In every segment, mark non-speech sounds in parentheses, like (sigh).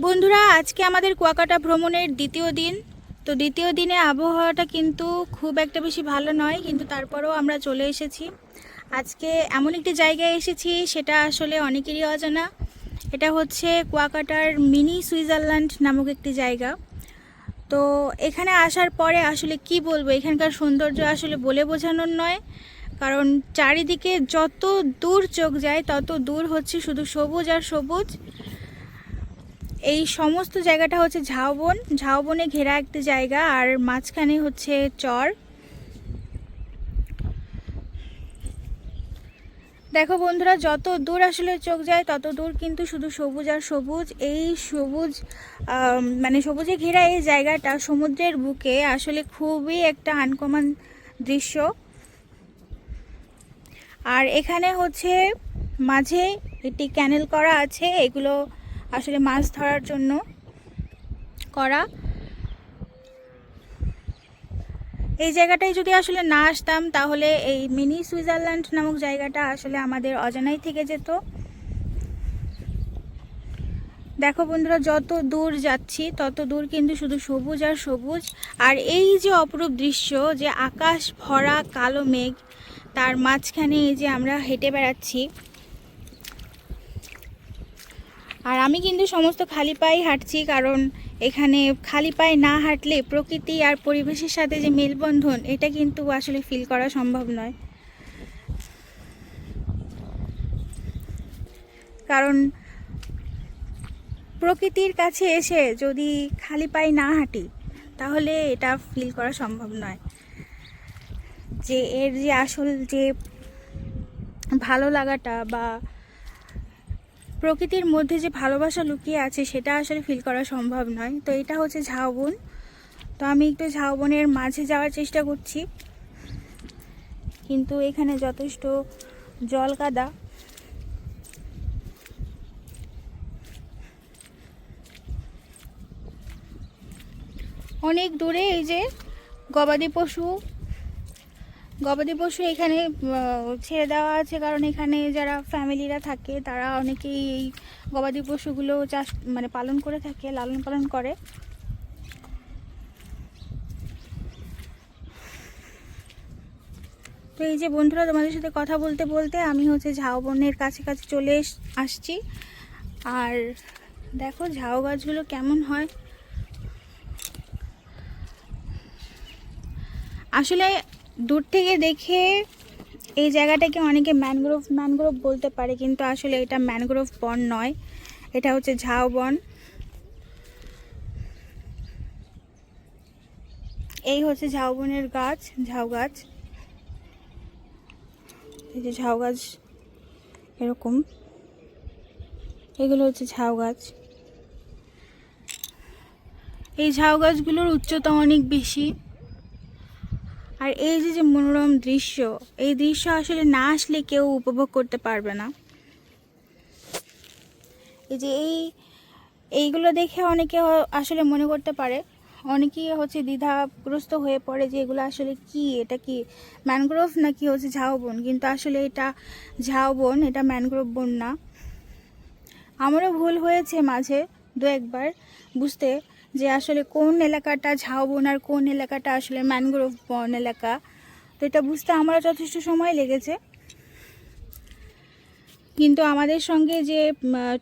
বন্ধুরা, আজকে আমাদের কুয়াকাটা ভ্রমণের দ্বিতীয় দিন। তো দ্বিতীয় দিনে আবহাওয়াটা কিন্তু খুব একটা বেশি ভালো নয়, কিন্তু তারপরেও আমরা চলে এসেছি। আজকে এমন একটি জায়গায় এসেছি, সেটা আসলে অনেকেরই অজানা। এটা হচ্ছে কুয়াকাটার মিনি সুইজারল্যান্ড নামক একটি জায়গা। তো এখানে আসার পরে আসলে কি বলব, এখানকার সৌন্দর্য আসলে বলে বোঝানোর নয়। কারণ চারিদিকে যত দূর চোখ যায়, তত দূর হচ্ছে শুধু সবুজ আর সবুজ। এই সমস্ত জায়গাটা হচ্ছে ঝাউবন। ঝাউবনে ঘেরা একটি জায়গা, আর মাঝখানে হচ্ছে চর। দেখো বন্ধুরা, যত দূর আসলে চোখ যায়, তত দূর কিন্তু শুধু সবুজ আর সবুজ। এই সবুজ মানে সবুজে ঘেরা এই জায়গাটা সমুদ্রের বুকে আসলে খুবই একটা আনকমন দৃশ্য। আর এখানে হচ্ছে মাঝে একটি ক্যানেল করা আছে, এগুলো আসলে মাছ ধরার জন্য করা। এই জায়গাটায় যদি আসলে না আসতাম, তাহলে এই মিনি সুইজারল্যান্ড নামক জায়গাটা আসলে আমাদের অজানাই থেকে যেত। দেখো বন্ধুরা, যত দূর যাচ্ছি, তত দূর কিন্তু শুধু সবুজ আর সবুজ। আর এই যে অপরূপ দৃশ্য, যে আকাশ ভরা কালো মেঘ, তার মাঝখানে এই যে আমরা হেঁটে বেড়াচ্ছি আর আমি কিন্তু সমস্ত খালি পায়ে হাঁটছি, কারণ এখানে খালি পায়ে না হাঁটলে প্রকৃতি আর পরিবেশের সাথে যে মেলবন্ধন, এটা কিন্তু আসলে ফিল করা সম্ভব নয়। কারণ প্রকৃতির কাছে এসে যদি খালি পায়ে না হাঁটি, তাহলে এটা ফিল করা সম্ভব নয়। যে এর যে আসল যে ভালো লাগাটা বা প্রকৃতির মধ্যে যে ভালোবাসা লুকিয়ে আছে, সেটা আসলে ফিল করা সম্ভব নয়। তো এটা হচ্ছে ঝাউবন। তো আমি একটু ঝাউবনের মাঝে যাওয়ার চেষ্টা করছি। কিন্তু এখানে যথেষ্ট জল কাদা। অনেক দূরে এই যে গবাদি পশু গবাদি পশু এখানে ছেড়ে দেওয়া আছে কারণ এখানে যারা ফ্যামিলিরা থাকে, তারা অনেকেই এই গবাদি পশুগুলো চাষ মানে পালন করে থাকে, লালন পালন করে। তো এই যে বন্ধুরা, তোমাদের সাথে কথা বলতে বলতে আমি হচ্ছে ঝাউবনের কাছে কাছে চলে আসছি। আর দেখো ঝাউ গাছগুলো কেমন হয়। আসলে দূর থেকে দেখে এই জায়গাটাকে অনেকে ম্যানগ্রোভ ম্যানগ্রোভ বলতে পারে, কিন্তু আসলে এটা ম্যানগ্রোভ বন নয়। এটা হচ্ছে ঝাউ বন। এই হচ্ছে ঝাউবনের গাছ, ঝাউ গাছ। এই যে ঝাউ গাছ এরকম। এগুলো হচ্ছে ঝাউ গাছ। এই ঝাউ গাছগুলোর উচ্চতা অনেক বেশি। আর এই যে যে মনোরম দৃশ্য, এই দৃশ্য আসলে না আসলে কেউ উপভোগ করতে পারবে না। এই যে এই, এইগুলো দেখে অনেকে আসলে মনে করতে পারে। অনেকেই হচ্ছে দ্বিধাগ্রস্ত হয়ে পড়ে যে এগুলো আসলে কি? এটা কি ম্যানগ্রোভ নাকি হচ্ছে ঝাউবন? কিন্তু আসলে এটা ঝাউবন, এটা ম্যানগ্রোভ বন না। আমারও ভুল হয়েছে মাঝে দু একবার, বুঝতে যে আসলে কোন এলাকাটা ঝাউবন আর কোন এলাকাটা আসলে ম্যানগ্রোভ বন এলাকা, তো এটা বুঝতে আমারও যথেষ্ট সময় লেগেছে। কিন্তু আমাদের সঙ্গে যে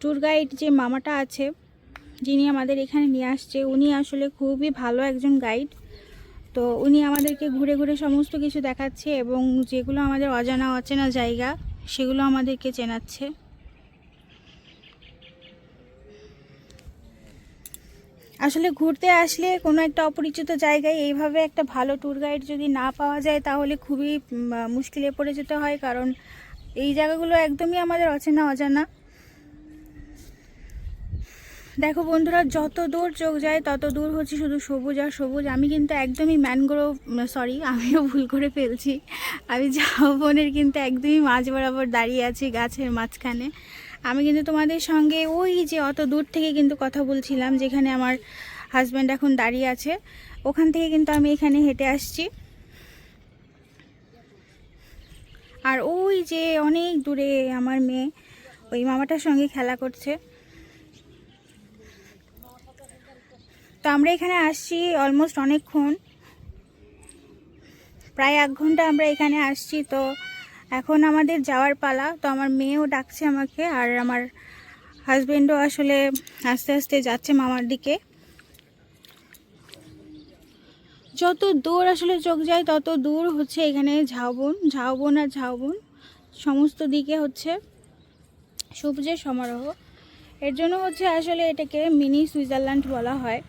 ট্যুর গাইড যে মামাটা আছে, যিনি আমাদের এখানে নিয়ে আসছে, উনি আসলে খুবই ভালো একজন গাইড তো উনি আমাদেরকে ঘুরে ঘুরে সমস্ত কিছু দেখাচ্ছে এবং যেগুলো আমাদের অজানা অচেনা জায়গা, সেগুলো আমাদেরকে চেনাচ্ছে। আসলে ঘুরতে আসলে কোনো একটা অপরিচিত জায়গায় এইভাবে একটা ভালো ট্যুর গাইড যদি না পাওয়া যায়, তাহলে খুবই মুশকিলে পড়ে যেতে হয়। কারণ এই জায়গাগুলো একদমই আমাদের অচেনা অজানা। দেখো বন্ধুরা, যত দূর চোখ যায়, তত দূর হচ্ছে শুধু সবুজ আর সবুজ। আমি কিন্তু একদমই ম্যানগ্রোভ সরি (laughs) আমিও ভুল করে ফেলছি। আমি ঝাউবনের কিন্তু একদমই মাঝ বরাবর দাঁড়িয়ে আছি গাছের মাঝখানে। আমি কিন্তু তোমাদের সঙ্গে ওই যে অত দূর থেকে কিন্তু কথা বলছিলাম, যেখানে আমার হাজব্যান্ড এখন দাঁড়িয়ে আছে, ওখান থেকে কিন্তু আমি এখানে হেঁটে আসছি। আর ওই যে অনেক দূরে আমার মেয়ে, ওই মামাটার সঙ্গে খেলা করছে। তো আমরা এখানে আসছি অলমোস্ট অনেকক্ষণ, প্রায় এক ঘণ্টা আমরা এখানে আসছি, তো এখন আমাদের যাওয়ার পালা, তো আমার মেয়েও ডাকছে আমাকে আর আমার হাজবেন্ডও আসলে আস্তে আস্তে যাচ্ছে মামার দিকে। যত দূর আসলে চোখ যায়, তত দূর হচ্ছে এখানে ঝাউবন ঝাউবন আর ঝাউবন। সমস্ত দিকে হচ্ছে সবুজের সমারোহ। এর জন্য হচ্ছে আসলে এটাকে মিনি সুইজারল্যান্ড বলা হয়।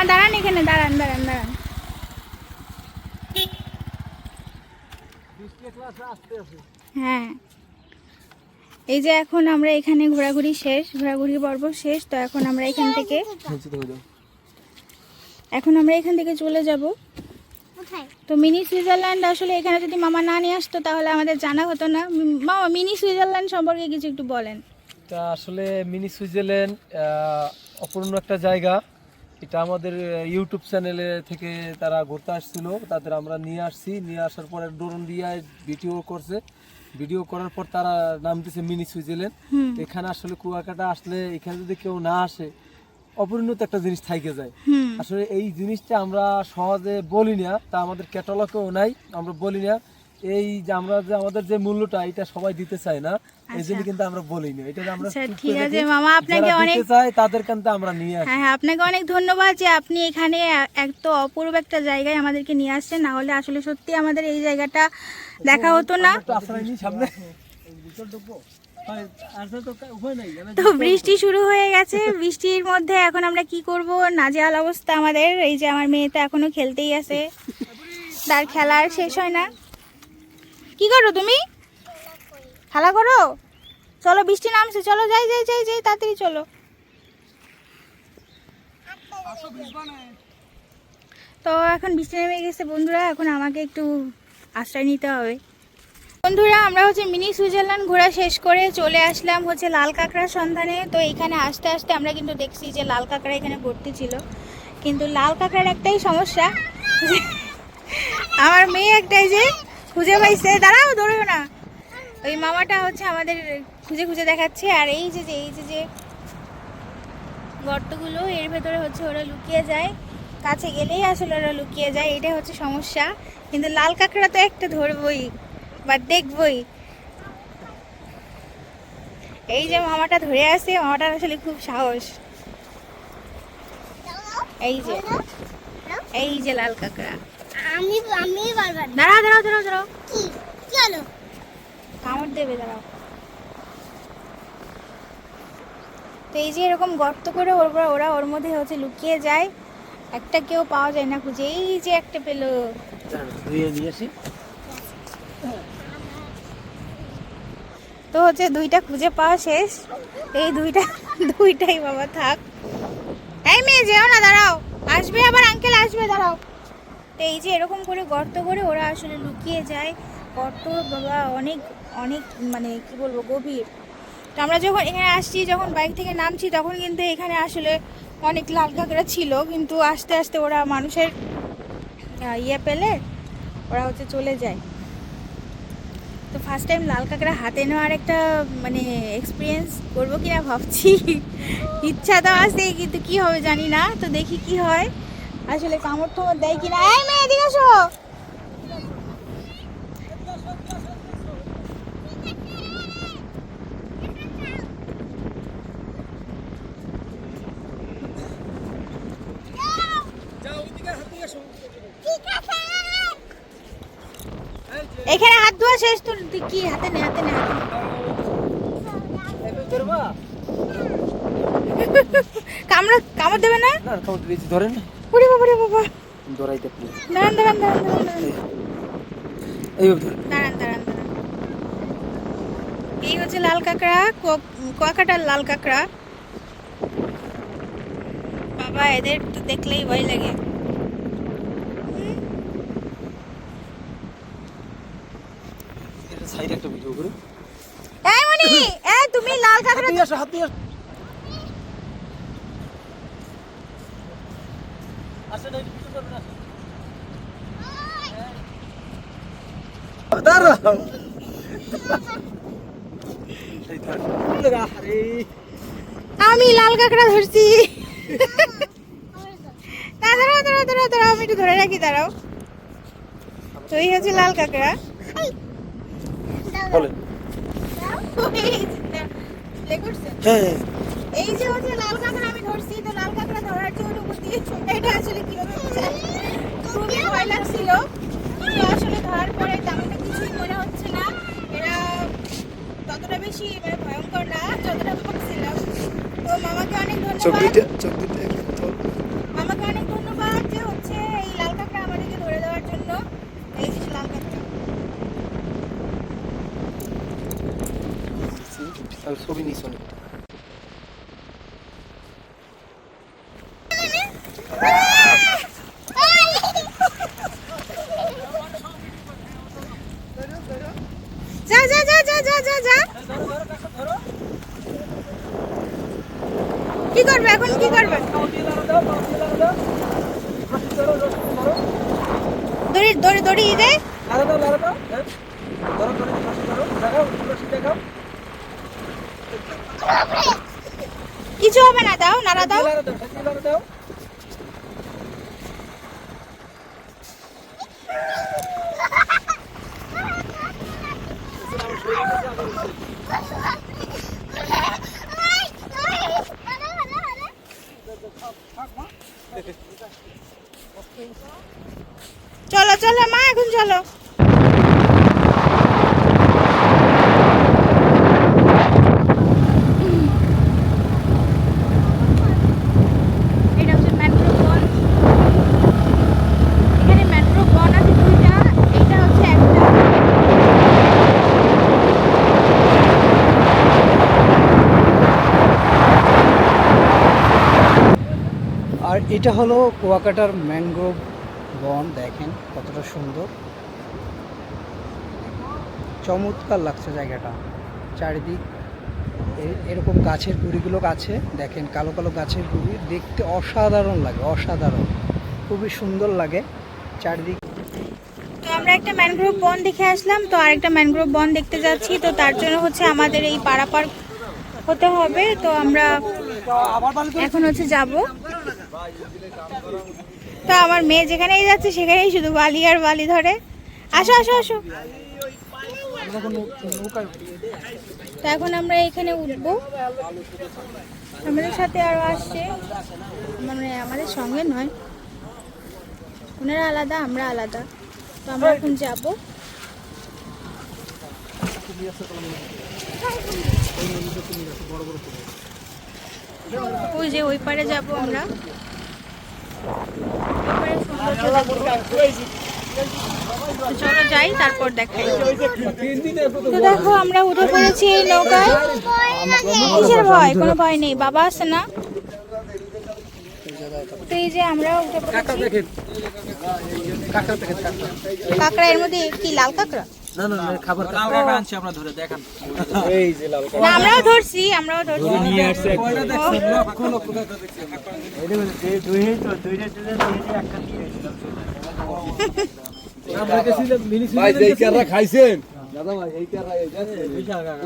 মামা দাঁড়ান এখানে দাঁড়ান দাঁড়ান দাঁড়ান। হ্যাঁ। এই যে এখন আমরা এখানে ঘোরাঘুরি শেষ ঘোরাঘুরি পর্ব শেষ তো এখন আমরা এখান থেকে এখন আমরা এখান থেকে চলে যাব। তো মিনি সুইজারল্যান্ড আসলে এখানে যদি মামা না নিয়ে আসতো তাহলে আমাদের জানা হতো না। মামা মিনি সুইজারল্যান্ড সম্পর্কে কিছু একটু বলেন। এটা আসলে মিনি সুইজারল্যান্ড অপূর্ণ একটা জায়গা। এটা আমাদের ইউটিউব চ্যানেলে থেকে তারা ঘুরতে আসছিল তাদের আমরা নিয়ে আসছি। নিয়ে আসার পরে ড্রোন দিয়ে ভিডিও করছে। ভিডিও করার পর তারা নাম দিয়েছে মিনি সুইজারল্যান্ড এখানে আসলে কুয়াকাটা আসলে এখানে যদি কেউ না আসে অপরিণত একটা জিনিস থাইকে যায়। আসলে এই জিনিসটা আমরা সহজে বলি না তা আমাদের ক্যাটালগেও নাই আমরা বলি না। এই যে আমরা যে আমাদের যে মূল্যটা এটা সবাই দিতে চায় না এই জন্য কিন্তু আমরা বলি না। এটা আমরা আচ্ছা ঠিক আছে মামা আপনাকে অনেক চায় তাদের কিন্তু আমরা নিয়ে আসি। হ্যাঁ হ্যাঁ আপনাকে অনেক ধন্যবাদ যে আপনি এখানে এক তো অপূর্ব একটা জায়গায় আমাদেরকে নিয়ে আসছেন। না হলে আসলে সত্যি আমাদের এই জায়গাটা দেখা হতো না। সামনে। তো বৃষ্টি শুরু হয়ে গেছে। বৃষ্টির মধ্যে এখন আমরা কি করব? নাজেহাল অবস্থা আমাদের। এই যে আমার মেয়ে তো এখনও খেলতেই আছে। তার খেলার শেষ হয় না। কি করো তুমি? খেলা করো? চলো, বৃষ্টি নামছে, চলো, যাই যাই যাই যাই, তাড়াতাড়ি চলো। তো এখন বৃষ্টি নেমে গেছে বন্ধুরা, এখন আমাকে একটু আশ্রয় নিতে হবে। বন্ধুরা, আমরা হচ্ছে মিনি সুইজারল্যান্ড ঘোরা শেষ করে চলে আসলাম হচ্ছে লাল কাঁকড়ার সন্ধানে। তো এখানে আসতে আসতে আমরা কিন্তু দেখছি যে লাল কাঁকড়া এখানে ভর্তি ছিল। কিন্তু লাল কাঁকড়ার একটাই সমস্যা আমার মেয়ে একটাই যে খুঁজে পাইছে। দাঁড়াও ধরেও না। ওই মামাটা হচ্ছে আমাদের খুঁজে খুঁজে দেখাচ্ছে। আর এই যে যে, এই যে যে গর্তগুলো, এর ভেতরে হচ্ছে ওরা লুকিয়ে যায়। কাছে গেলেই আসলে ওরা লুকিয়ে যায়। এটা হচ্ছে সমস্যা। কিন্তু লাল কাঁকড়া তো একটা ধরবই বা দেখবই। এই যে মামাটা ধরে আছে, মামাটার আসলে খুব সাহস। এই যে এই যে লাল কাঁকড়া। আমি আমি বারবার দাঁড়াও দাঁড়াও দাঁড়াও দাঁড়াও। কি? চলো কামড় দেবে দাঁড়াও। তো এই যে এরকম গর্ত করে ওর পর ওরা ওর মধ্যে হচ্ছে লুকিয়ে যায় একটা কেউ পাওয়া যায় না খুঁজে। এই যে একটা পেল। ধুয়ে তো হচ্ছে দুইটা খুঁজে পাওয়া শেষ। এই দুইটা দুইটাই বাবা থাক। এই মেয়ে যেও না দাঁড়াও। আসবে আবার আঙ্কেল আসবে দাঁড়াও। তো এই যে এরকম করে গর্ত করে ওরা আসলে লুকিয়ে যায়, গর্ত বাবা অনেক অনেক মানে কি বলব, গভীর। তো আমরা যখন এখানে আসছি, যখন বাইক থেকে নামছি, তখন কিন্তু এখানে আসলে অনেক লাল কাঁকড়া ছিল, কিন্তু আস্তে আস্তে ওরা মানুষের ইয়ে পেলে ওরা হচ্ছে চলে যায়। তো ফার্স্ট টাইম লাল কাঁকড়া হাতে নেওয়ার একটা মানে এক্সপিরিয়েন্স করব কিনা ভাবছি। (laughs) ইচ্ছা তো আছে কিন্তু কি হবে জানি না। তো দেখি কি হয়। আসলে কামড় টামড় দেয় কিনা? এই মেয়ে এদিকে আসো। এখানে হাত ধোয়া শেষ তোর কি হাতে নে হাতে নে হাতে কামড় কামড় দেবে না? ধরেন। না ওরে বাবা রে বাবা। ধরাইতে আপনি দাঁড়ান দাঁড়ান দাঁড়ান দাঁড়ান দাঁড়ান। দাঁড়ান। দাঁড়ান এই হচ্ছে লাল কাঁকড়া ক- কুয়াকাটার লাল কাঁকড়া। বাবা এদের তো দেখলেই ভয় লাগে। সাইডে একটা ভিডিও করে। এই মনি এই তুমি লাল কাঁকড়া হাত দিয়ে আসো হাত দিয়ে আসো আসেন এই পিছনে যাবেন, আসেন। দাঁড়াও। আমি লাল কাঁকড়া ধরছি। না দাঁড়াও দাঁড়াও দাঁড়াও দাঁড়াও আমি একটু ধরে রাখি দাঁড়াও। তো এই হচ্ছে লাল কাঁকড়া। করছেন? হ্যাঁ। এই যে হচ্ছে লাল কাঁকড়া, আমি ধরছি, তো লাল কাঁকড়া ধরার জন্য বুদ্ধি, এটা আসলে কীভাবে খুবই ভয় লাগছিল। আসলে ধরার পরে তেমন একটা কিছুই মনে হচ্ছে না। এরা ততটা বেশি মানে ভয়ঙ্কর না, যতটা ভাবছিলাম তো মামাকে অনেক ধন্যবাদ চোখ দুইটা একটু তোল। আমাকে অনেক ধন্যবাদ যে হচ্ছে এই লাল কাঁকড়া আমাদেরকে ধরে দেওয়ার জন্য এই যে লাল কাঁকড়া আর ছবি নিস অনেক যা যা যা যা যা যা যা কি করবে এখন কি করবে? দড়ি দড়ি দড়ি দে কিছু হবে না, দাও, নাড়া দাও দাও। (laughs) চলো চলো মা এখন চলো এটা হচ্ছে ম্যানগ্রোভ বন এখানে ম্যানগ্রোভ বন আছে দুইটা এটা হচ্ছে একটা আর এটা হলো কুয়াকাটার ম্যানগ্রোভ বন দেখেন কতটা সুন্দর। চমৎকার লাগছে জায়গাটা। চারিদিক এরকম গাছের গুড়িগুলো আছে দেখেন কালো কালো গাছের গুড়ি দেখতে অসাধারণ লাগে অসাধারণ। খুবই সুন্দর লাগে চারিদিক। তো আমরা একটা ম্যানগ্রোভ বন দেখে আসলাম তো আরেকটা ম্যানগ্রোভ বন দেখতে যাচ্ছি তো তার জন্য হচ্ছে আমাদের এই পারাপার হতে হবে তো আমরা এখন হচ্ছে যাব। তো আমার মেয়ে যেখানেই যাচ্ছে, সেখানেই শুধু বালি আর বালি ধরে। আসো আসো আসো। তো এখন আমরা এখানে উঠবো। আমাদের সাথে আরও আসছে। মানে আমাদের সঙ্গে নয়। ওনারা আলাদা, আমরা আলাদা। তো আমরা এখন যাব। ওই যে ওই পারে যাব আমরা ওই পারে সৌন্দর্য দেখব। তো চলো যাই তারপর দেখাই। তো দেখো আমরা উঠে পড়েছি এই নৌকায়। কিসের ভয়? কোনো ভয় নেই। বাবা আছে না? তো এই যে আমরা উঠে পড়েছি কাঁকড়া এর মধ্যে কি লাল কাঁকড়া? না না না খাবার আনছি আমরা ধরে দেখান। এই যে লাল না আমরাও ধরছি আমরাও ধরছি। নিয়ে আসছে কয়টা দেখছেন? লক্ষ লক্ষ দেখছেন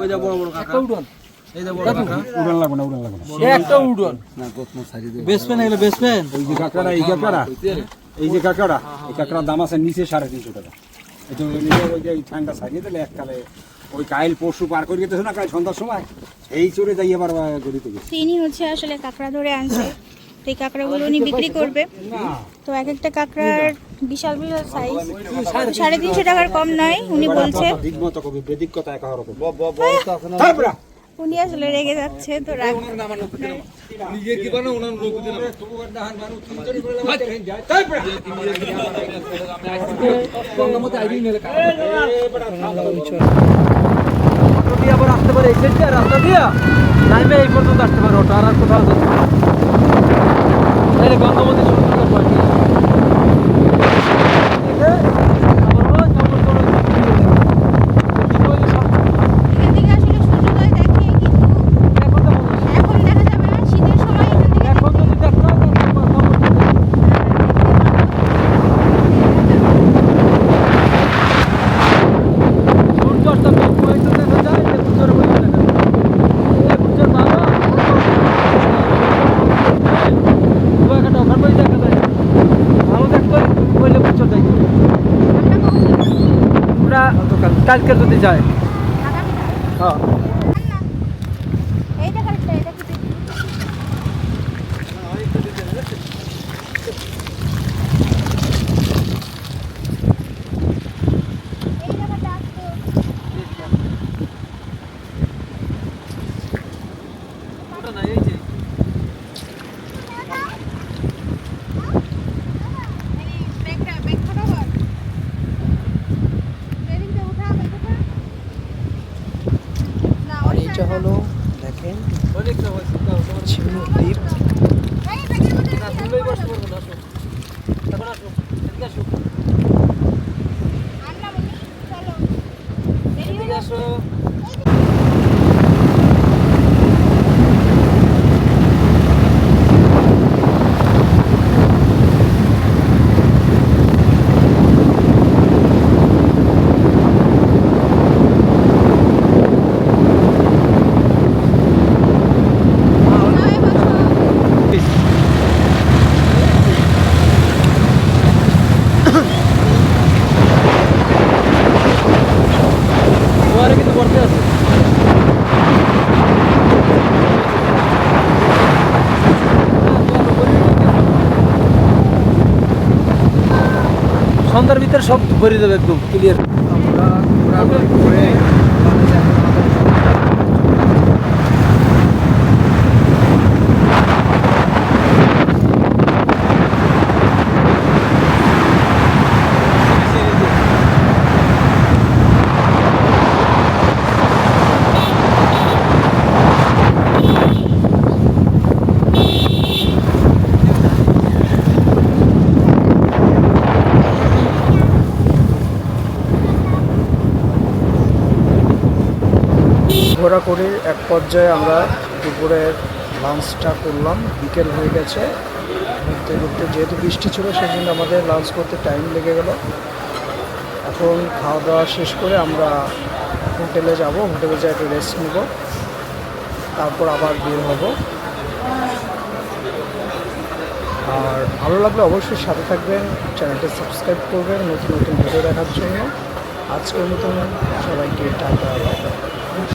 এই যে বড় কাঁকড়া উড়ান। লাগবে না উড়ান লাগবে না। এ একটা উড়ন। বেসপেন এগুলো এই যে কাঁকড়া এই কাঁকড়া। এই যে কাঁকড়া। এই কাঁকড়ার দাম আছে নিচে সাড়ে তিনশো টাকা। ওই যে ঠান্ডা সারিয়ে দিলে এককালে ওই কাইল পরশু পার করে গেছে না কাল সন্ধ্যার সময় এই চড়ে যাই আবার গড়িতে গেছে তিনি হচ্ছে আসলে কাঁকড়া ধরে আনছে তো এই কাঁকড়াগুলো উনি বিক্রি করবে তো এক একটা কাঁকড়ার বিশাল বিশাল সাইজ সাড়ে তিনশো টাকার কম নয় উনি বলছে উনি আসলে রেগে যাচ্ছে তো অটো দিয়ে আবার আসতে পারে এই সাইড দিয়ে রাস্তা দিয়ে। নাইমে এই পর্যন্ত আসতে পারে ওটা আর কোথাও যেতে পারে গঙ্গাবতী সমুদ্রটা পড়ে গিয়ে এখান থেকে আসলে সূর্যোদয় দেখে কিন্তু এখন দেখা যাবে না শীতের সময় এখান থেকে দেখতে- কালকে যদি যায় হ্যাঁ এইটা কারেক্ট এটা কি আর এইটা হলো দেখেন ঝিনুক দ্বীপ ওয়ারে কিন্তু করতে আছে সন্ধ্যার ভিতরে সব ভরে দেবে একদম ক্লিয়ার আমরা ঘোরাঘুরি ঘোরা করে এক পর্যায়ে আমরা দুপুরের লাঞ্চটা করলাম। বিকেল হয়ে গেছে। ঘুরতে ঘুরতে যেহেতু বৃষ্টি ছিল সেই জন্য আমাদের লাঞ্চ করতে টাইম লেগে গেল। এখন খাওয়া দাওয়া শেষ করে আমরা হোটেলে যাব। হোটেলে যাই একটু রেস্ট নেব। তারপর আবার বের হব। আর ভালো লাগলে অবশ্যই সাথে থাকবেন, চ্যানেলটা সাবস্ক্রাইব করবেন, নতুন নতুন ভিডিও দেখার জন্য। আজকের মতন সবাইকে টাটা